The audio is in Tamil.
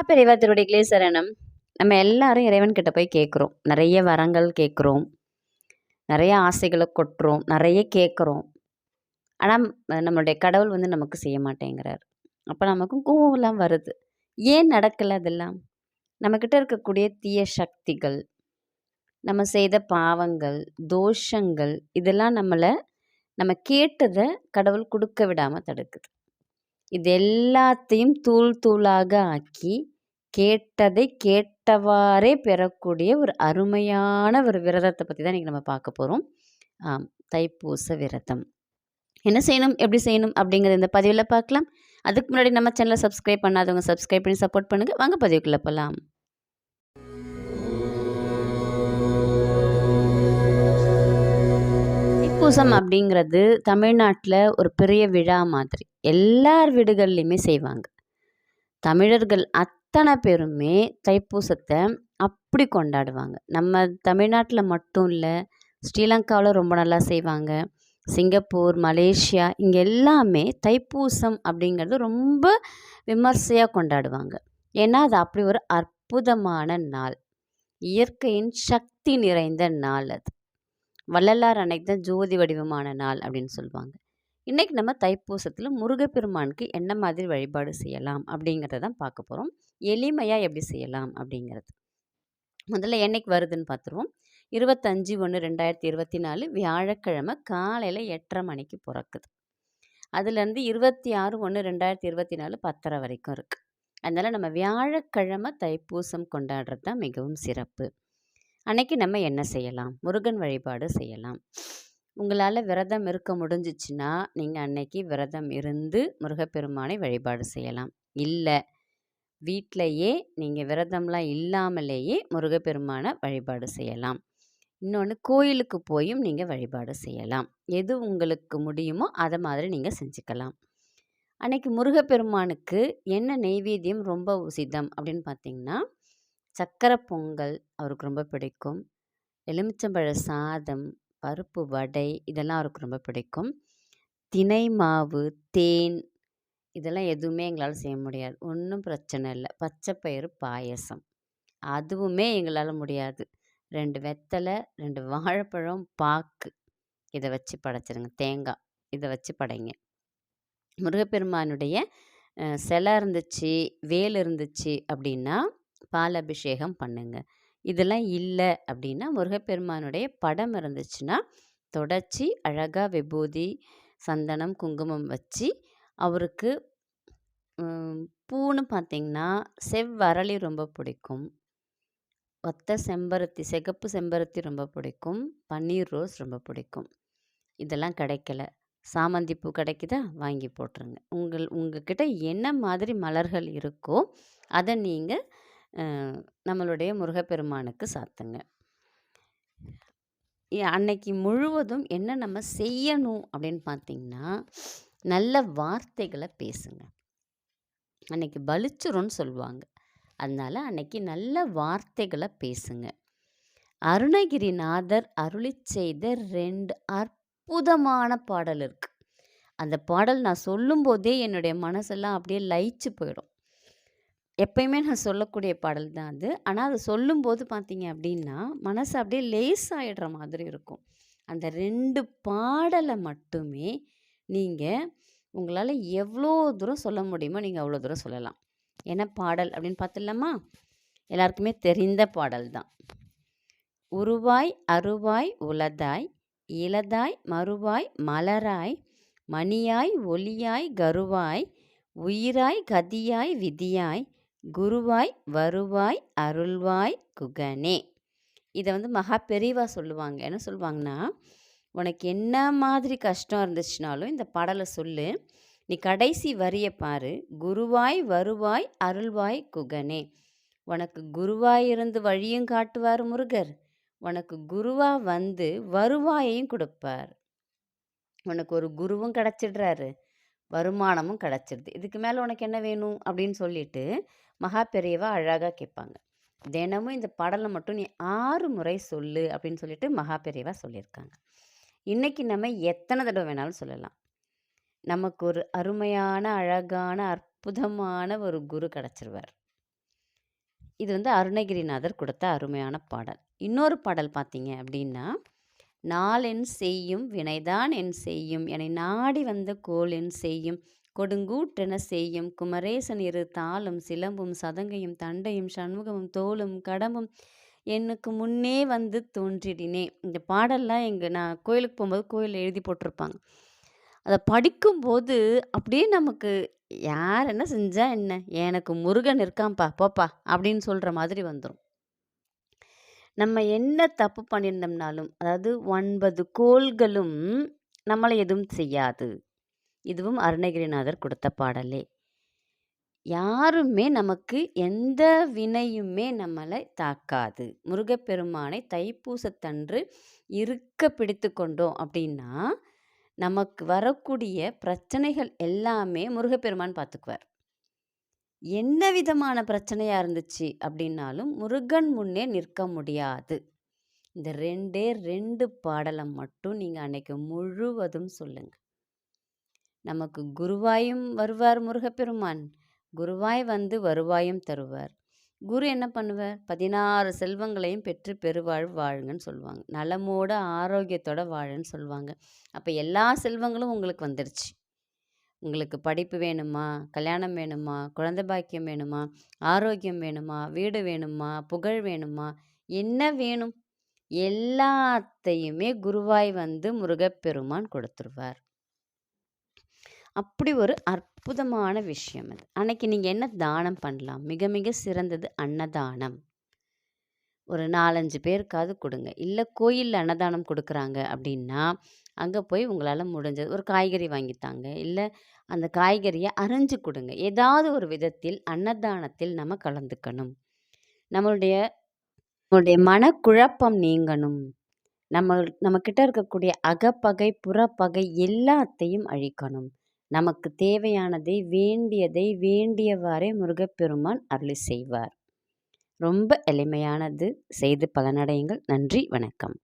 மகாபெரிவா திருவடிகளே சரணம் நம்ம எல்லாரும் இறைவன் கிட்ட போய் கேட்குறோம் நிறைய வரங்கள் கேட்குறோம் நிறைய ஆசைகளை கொட்டுறோம். நிறைய கேட்குறோம் ஆனால் நம்மளுடைய கடவுள் வந்து நமக்கு செய்ய மாட்டேங்கிறார். அப்போ நமக்கும் கோவம்லாம் வருது. ஏன் நடக்கலை அதெல்லாம்? நம்மக்கிட்ட இருக்கக்கூடிய தீய சக்திகள் நம்ம செய்த பாவங்கள் தோஷங்கள் இதெல்லாம் நம்மளை நம்ம கேட்டதை கடவுள் கொடுக்க விடாமல் தடுக்குது. இது எல்லாத்தையும் தூள் தூளாக ஆக்கி கேட்டதை கேட்டவாறே பெறக்கூடிய ஒரு அருமையான ஒரு விரதத்தை பற்றி தான் இன்றைக்கி நம்ம பார்க்க போகிறோம் ஆம் தைப்பூச விரதம். என்ன செய்யணும்? எப்படி செய்யணும்? அப்படிங்கிறத இந்த பதிவில் பார்க்கலாம். அதுக்கு முன்னாடி நம்ம சேனலை சப்ஸ்கிரைப் பண்ணாதவங்க சப்ஸ்கிரைப் பண்ணி சப்போர்ட் பண்ணுங்கள் வாங்க பதிவுக்குள்ளே போகலாம் தைப்பூசம் அப்படிங்கிறது தமிழ்நாட்டில் ஒரு பெரிய விழா மாதிரி. எல்லார் வீடுகள்லையுமே செய்வாங்க. தமிழர்கள் அத் அத்தனை பேருமே தைப்பூசத்தை அப்படி கொண்டாடுவாங்க. நம்ம தமிழ்நாட்டில் மட்டும் இல்லை ஸ்ரீலங்காவில் ரொம்ப நல்லா செய்வாங்க. சிங்கப்பூர் மலேசியா இங்கே எல்லாமே தைப்பூசம் அப்படிங்கிறது ரொம்ப விமர்சையாக கொண்டாடுவாங்க. ஏன்னா அது அப்படி ஒரு அற்புதமான நாள். இயற்கையின் சக்தி நிறைந்த நாள் அது. வள்ளலார் அன்னைக்கு தான் ஜோதி வடிவமான நாள் அப்படின்னு சொல்லுவாங்க. இன்றைக்கி நம்ம தைப்பூசத்தில் முருகப்பெருமானுக்கு என்ன மாதிரி வழிபாடு செய்யலாம் அப்படிங்கிறத தான் பார்க்க போகிறோம் எளிமையாக எப்படி செய்யலாம் அப்படிங்கிறது. முதல்ல என்னைக்கு வருதுன்னு பார்த்துருவோம் இருபத்தஞ்சி ஒன்று ரெண்டாயிரத்தி இருபத்தி நாலு வியாழக்கிழமை காலையில் எட்டரை மணிக்கு பிறக்குது. அதுலேருந்து இருபத்தி ஆறு ஒன்று ரெண்டாயிரத்தி இருபத்தி நாலு பத்தரை வரைக்கும் இருக்குது அதனால் நம்ம வியாழக்கிழமை தைப்பூசம் கொண்டாடுறது தான் மிகவும் சிறப்பு. அன்னைக்கு நம்ம என்ன செய்யலாம்? முருகன் வழிபாடு செய்யலாம். உங்களால் விரதம் இருக்க முடிஞ்சிச்சுன்னா நீங்கள் அன்னைக்கு விரதம் இருந்து முருகப்பெருமானை வழிபாடு செய்யலாம். இல்லை வீட்டிலையே நீங்கள் விரதம்லாம் இல்லாமலேயே முருகப்பெருமானை வழிபாடு செய்யலாம். இன்னொன்று கோயிலுக்கு போயும் நீங்கள் வழிபாடு செய்யலாம். எது உங்களுக்கு முடியுமோ அதை மாதிரி நீங்கள் செஞ்சுக்கலாம். அன்னைக்கு முருகப்பெருமானுக்கு என்ன நெய்வேத்தியம் ரொம்ப உசிதம் அப்படின்னு பார்த்தீங்கன்னா சக்கரை பொங்கல் அவருக்கு ரொம்ப பிடிக்கும். எலுமிச்சம்பழ சாதம் பருப்பு வடை இதெல்லாம் அவருக்கு ரொம்ப பிடிக்கும். தினை மாவு தேன் இதெல்லாம் எதுவுமே எங்களால் செய்ய முடியாது. ஒன்றும் பிரச்சனை இல்லை. பச்சைப்பயிறு பாயசம். அதுவுமே எங்களால் முடியாது. ரெண்டு வெத்தலை ரெண்டு வாழைப்பழம் பாக்கு. இதை வச்சு படைச்சிருங்க. தேங்காய் இதை வச்சு படைங்க. முருகப்பெருமானுடைய சிலை இருந்துச்சு வேல் இருந்துச்சு அப்படின்னா பால் அபிஷேகம் பண்ணுங்க. இதெல்லாம் இல்லை அப்படின்னா முருகப்பெருமானுடைய படம் இருந்துச்சுன்னா தொடச்சி அழகாக விபூதி சந்தனம் குங்குமம் வச்சு அவருக்கு பூன்னு பார்த்திங்கன்னா செவ்வரளி ரொம்ப பிடிக்கும். ஒத்த செம்பருத்தி சிகப்பு செம்பருத்தி ரொம்ப பிடிக்கும். பன்னீர் ரோஸ் ரொம்ப பிடிக்கும். இதெல்லாம் கிடைக்கல. சாமந்தி பூ கிடைக்குதா? வாங்கி போட்டுருங்க. உங்கள் உங்ககிட்ட என்ன மாதிரி மலர்கள் இருக்கோ அதை நீங்கள் நம்மளுடைய முருகப்பெருமானுக்கு சாத்துங்க. அன்னைக்கு முழுவதும் என்ன நம்ம செய்யணும் அப்படின்னு பார்த்திங்கன்னா நல்ல வார்த்தைகளை பேசுங்க. அன்னைக்கு பலிச்சிரும்னு சொல்லுவாங்க அதனால் அன்னைக்கு நல்ல வார்த்தைகளை பேசுங்க. அருணகிரிநாதர் அருளி செய்த ரெண்டு அற்புதமான பாடல் இருக்குது அந்த பாடல் நான் சொல்லும்போதே என்னுடைய மனசெல்லாம் அப்படியே லயிச்சு போயிடும். எப்பயுமே நான் சொல்லக்கூடிய பாடல் தான் அது. ஆனால் அது சொல்லும்போது பார்த்தீங்க அப்படின்னா மனசு அப்படியே லேஸ் ஆகிடுற மாதிரி இருக்கும். அந்த ரெண்டு பாடலை மட்டுமே நீங்கள் உங்களால் எவ்வளோ தூரம் சொல்ல முடியுமோ நீங்கள் அவ்வளோ தூரம் சொல்லலாம். என்ன பாடல் அப்படின்னு பார்த்துடலாமா எல்லாருக்குமே தெரிந்த பாடல் தான். உருவாய் அருவாய் உலதாய் இலதாய் மறுவாய் மலராய் மணியாய் ஒளியாய் கருவாய் உயிராய் கதியாய் விதியாய் குருவாய் வருவாய் அருள்வாய் குகனே. இதை வந்து மகா பெரிவா சொல்லுவாங்க. என்ன சொல்லுவாங்கன்னா உனக்கு என்ன மாதிரி கஷ்டம் இருந்துச்சுனாலும் இந்த பாடலை சொல்லு. நீ கடைசி வரியை பாரு. குருவாய் வருவாய் அருள்வாய் குகனே. உனக்கு குருவாய் இருந்து வழியும் காட்டுவார் முருகர். உனக்கு குருவா வந்து வருவாயையும் கொடுப்பார். உனக்கு ஒரு குருவும் கிடச்சிடுறாரு. வருமானமும் கிடச்சிடுது. இதுக்கு மேலே உனக்கு என்ன வேணும் அப்படின்னு சொல்லிட்டு மகா பெரியவா அழகாக கேட்பாங்க. தினமும் இந்த பாடலை மட்டும் நீ ஆறு முறை சொல்லு அப்படின்னு சொல்லிட்டு மகா பெரியவா சொல்லியிருக்காங்க. இன்றைக்கி நம்ம எத்தனை தடவை வேணாலும் சொல்லலாம். நமக்கு ஒரு அருமையான அழகான அற்புதமான ஒரு குரு கிடச்சிருவார். இது வந்து அருணகிரிநாதர் கொடுத்த அருமையான பாடல். இன்னொரு பாடல் பார்த்தீங்க அப்படின்னா நாளென் செய்யும் வினைதான் என் செய்யும். என்னை நாடி வந்த கோல் என் செய்யும். கொடுங்கூட்டென செய்யும். குமரேசன் இரு தாளும் சிலம்பும் சதங்கையும் தண்டையும் சண்முகமும் தோளும் கடம்பும் எனக்கு முன்னே வந்து தோன்றிடினே. இந்த பாடல்லாம் எங்கள் நான் கோயிலுக்கு போகும்போது கோயிலில் எழுதி போட்டிருப்பாங்க. அதை படிக்கும்போது அப்படியே நமக்கு யார் என்ன செஞ்சா என்ன? எனக்கு முருகன் இருக்கான்ப்பா போப்பா அப்படின்னு சொல்கிற மாதிரி வந்துடும் நம்ம என்ன தப்பு பண்ணியிருந்தோம்னாலும் அதாவது ஒன்பது கோள்களும் நம்மளை எதுவும் செய்யாது. இதுவும் அருணகிரிநாதர் கொடுத்த பாடலே. யாருமே நமக்கு எந்த வினையுமே நம்மளை தாக்காது. முருகப்பெருமானை தைப்பூசத்தன்று இருக்க பிடித்து கொண்டோம் அப்படின்னா நமக்கு வரக்கூடிய பிரச்சனைகள் எல்லாமே முருகப்பெருமான் பார்த்துக்குவார் என்ன விதமான பிரச்சனையாக இருந்துச்சு அப்படின்னாலும் முருகன் முன்னே நிற்க முடியாது. இந்த ரெண்டே ரெண்டு பாடலை மட்டும் நீங்கள் அன்னைக்கு முழுவதும் சொல்லுங்கள் நமக்கு குருவாயும் வருவார் முருகப்பெருமான். குருவாய் வந்து வருவாயும் தருவார். குரு என்ன பண்ணுவார்? பதினாறு செல்வங்களையும் பெற்று பெருவாழ் வாழுங்கன்னு சொல்லுவாங்க. நலமோட ஆரோக்கியத்தோட வாழுன்னு சொல்லுவாங்க. அப்போ எல்லா செல்வங்களும் உங்களுக்கு வந்துடுச்சு உங்களுக்கு படிப்பு வேணுமா? கல்யாணம் வேணுமா? குழந்தை பாக்கியம் வேணுமா? ஆரோக்கியம் வேணுமா? வீடு வேணுமா? புகழ் வேணுமா? என்ன வேணும்? எல்லாத்தையுமே குருவாய் வந்து முருகப்பெருமான் கொடுத்துருவார். அப்படி ஒரு அற்புதமான விஷயம் அது. அன்னைக்கு நீங்கள் என்ன தானம் பண்ணலாம்? மிக மிக சிறந்தது அன்னதானம். ஒரு நாலஞ்சு பேருக்காவது கொடுங்க. இல்லை கோயிலில் அன்னதானம் கொடுக்குறாங்க அப்படின்னா அங்கே போய் உங்களால் முடிஞ்சது ஒரு காய்கறி வாங்கித்தாங்க இல்லை அந்த காய்கறியை அரைஞ்சு கொடுங்க. ஏதாவது ஒரு விதத்தில் அன்னதானத்தில் நம்ம கலந்துக்கணும். நம்மளுடைய நம்மளுடைய மனக்குழப்பம் நீங்கணும். நம்ம நம்மக்கிட்ட இருக்கக்கூடிய அகப்பகை புறப்பகை எல்லாத்தையும் அழிக்கணும். நமக்கு தேவையானதை வேண்டியதை வேண்டியவாறே முருகப்பெருமான் அருளி செய்வார். ரொம்ப எளிமையானது. செய்து பலனடையுங்கள். நன்றி. வணக்கம்.